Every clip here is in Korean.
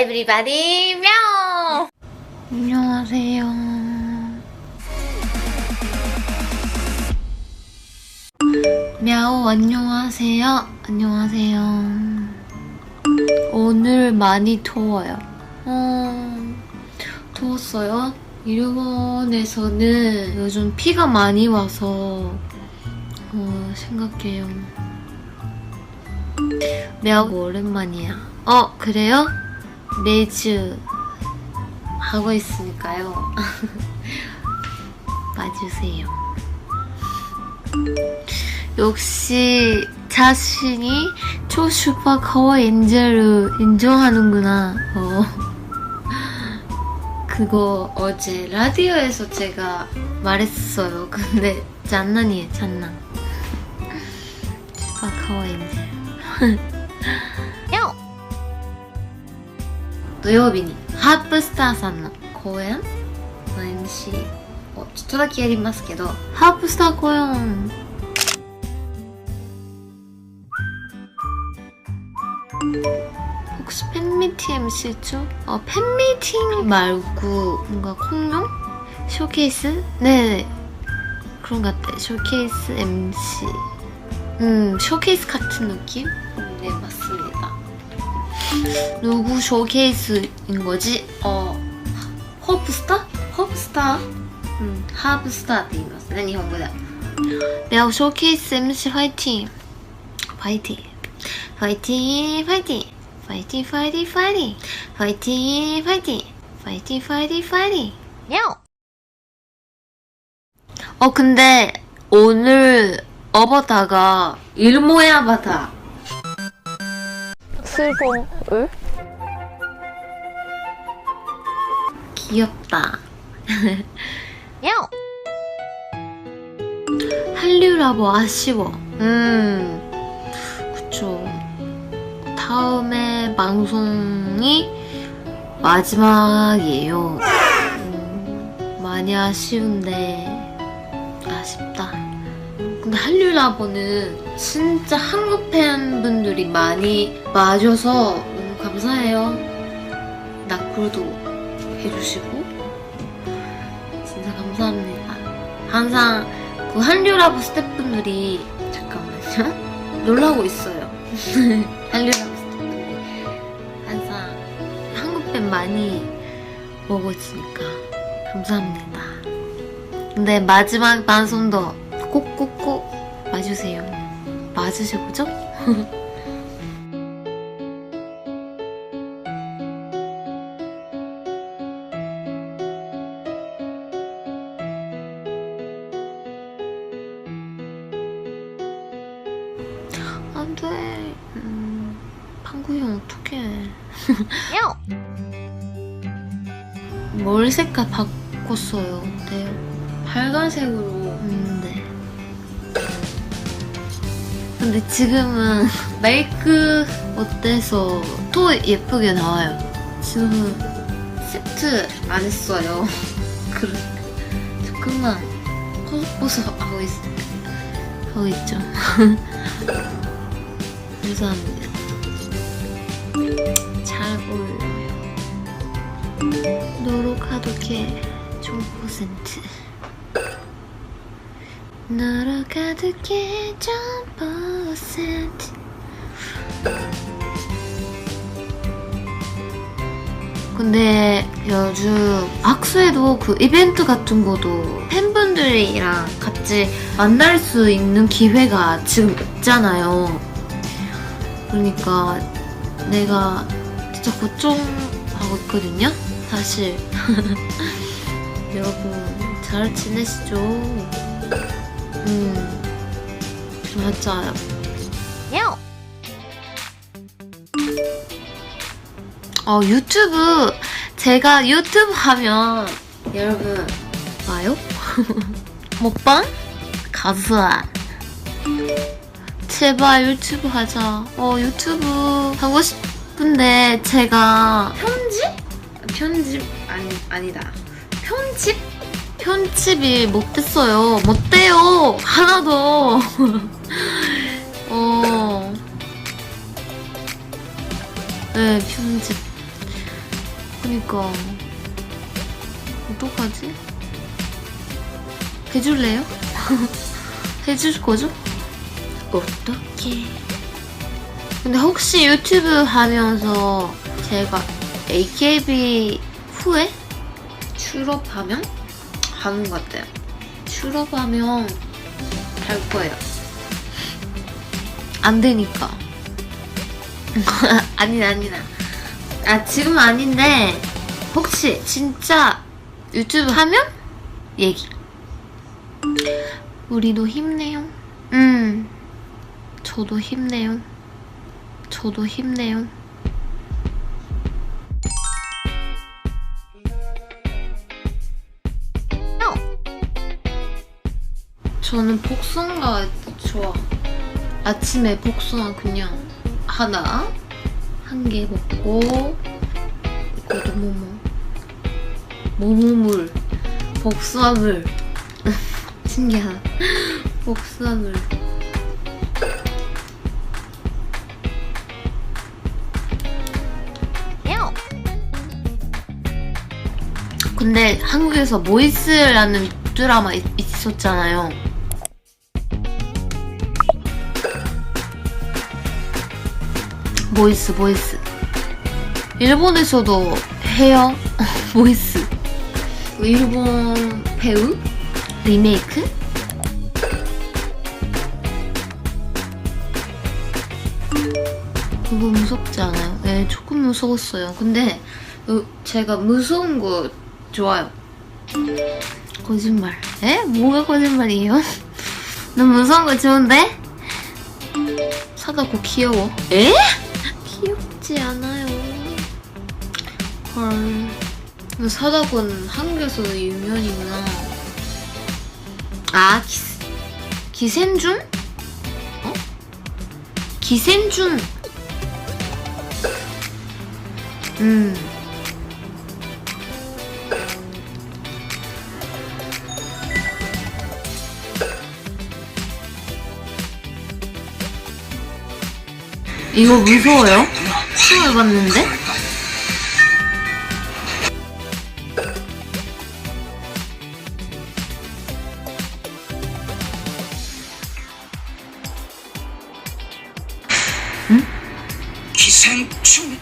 에브리바디 명! 안녕하세요. мя오 안녕하세요. 안녕하세요. 오늘 많이 더워요. 어, 더웠어요? 일본에서는 요즘 비가 많이 와서 어, 생각해요. мя오 오랜만이야. 어, 그래요? 매주 하고 있으니까요. 봐주세요. 역시 자신이 초슈퍼 커워 엔젤을 인정하는구나. 어. 그거 어제 라디오에서 제가 말했어요. 근데 장난이에요, 장난. 슈퍼 커워 엔젤. 土曜日にハープスターさんの公演の MC をちょっとだけやりますけどハープスター公演 혹시 팬미팅 MC죠? 어, 팬미팅 말고 뭔가 공룡? 쇼케이스? 네 그런 것 같아요 쇼케이스 MC 음 쇼케이스 같은 느낌? 네 맞습니다 다. 누구 쇼케이스인 거지? 어, 호프스타? 호프스타? 음, 하브스타 って言いますね、日本語では。レオショーケース MC ファイティン。ファイティン。ファイティン、ファイティン。ファイティン、ファイティン、ファイティン。ファイティン、ファイティン。ファイティン、ファイティン、ファイティン。 어, 근데 오늘 어버다가 일모의 아바타. 슬퍼. 귀엽다. 한류라고 아쉬워. 음, 그쵸. 다음에 방송이 마지막이에요. 음, 많이 아쉬운데, 아쉽다. 근데 한류라보는 진짜 한국 팬분들이 많이 와줘서 너무 감사해요. 나콜도 해주시고 진짜 감사합니다. 항상 그 한류라브 스태프분들이 잠깐만요 놀라고 있어요. 한류라브 스태프분들이 항상 한국 팬 많이 보고 있으니까 감사합니다. 근데 마지막 방송도 꼭꼭꼭 봐주세요. 맞으셔보죠? 안 돼. 음, 방구형 어떡해. 머리 색깔 바꿨어요. 네. 빨간색으로. 근데 지금은 메이크 어때서 또 예쁘게 나와요. 지금은 세트 안 했어요. 그래. 조금만 꼬소꼬소 하고 있, 하고 있죠. 감사합니다. 잘 어울려요. 노력하도게 1 0% 너로 가득해 점퍼센트 근데 요즘 악수에도 그 이벤트 같은 거도 팬분들이랑 같이 만날 수 있는 기회가 지금 없잖아요 그러니까 내가 진짜 고통하고 있거든요. 사실 여러분 잘 지내시죠? 음 맞아요. 어 유튜브 제가 유튜브 하면 여러분 와요? 먹방? 가수아 제발 유튜브 하자. 어, 유튜브 하고 싶은데 제가 편집? 편집 아니 아니다. 편집? 편집이 못됐어요. 못돼요. 하나도. 어. 네, 편집. 그니까 어떡하지? 해줄래요? 해줄 거죠? 어떡해 근데 혹시 유튜브 하면서 제가 AKB 후에 출업하면 하는 것 같아요. 출업하면 할 거예요. 안 되니까. 아니다 아니다 아 지금 아닌데 혹시 진짜 유튜브 하면? 얘기. 우리도 힘내요. 음. 저도 힘내요. 저도 힘내요 저는 복숭아가 좋아. 아침에 복숭아 그냥 하나 한 개 먹고 이것도 뭐뭐. 모모물 복숭아물. 신기하다. 복숭아물. 근데 한국에서 모이스라는 드라마 있, 있었잖아요 모이스 모이스 일본에서도 해요 모이스 일본 배우 리메이크 그거 무섭지 않아요? 네 조금 무서웠어요 근데 어, 제가 무서운 거 좋아요 거짓말 에? 뭐가 거짓말이에요? 너무 무서운 거 좋은데? 사다고 귀여워 에? 헐 사다군 한국에서도 유명이구나 아 기, 기생준? 어? 기생준 음 이거 무서워요? 처음 해봤는데? 응? 기생충.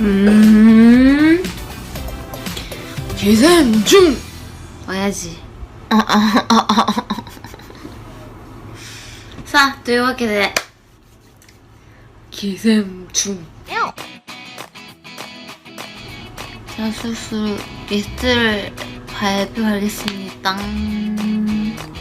음. 기생충. 와야지. 아, 아, 아, 자, 또 이렇게 돼. 기생충. 자, 슬슬 리스트를 발표하겠습니다.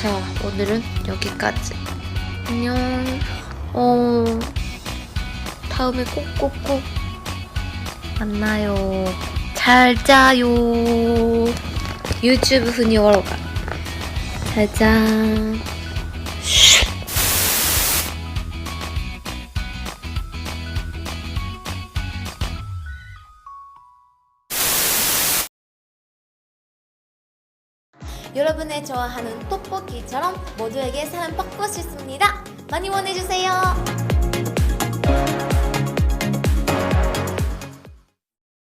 자 오늘은 여기까지 안녕 어 다음에 꼭꼭꼭 만나요. 잘 자요. 유튜브 흔히 월어가. 잘 자. 여러분의 좋아하는 떡볶이처럼 모두에게 사랑 받고 싶습니다. 많이 원해주세요.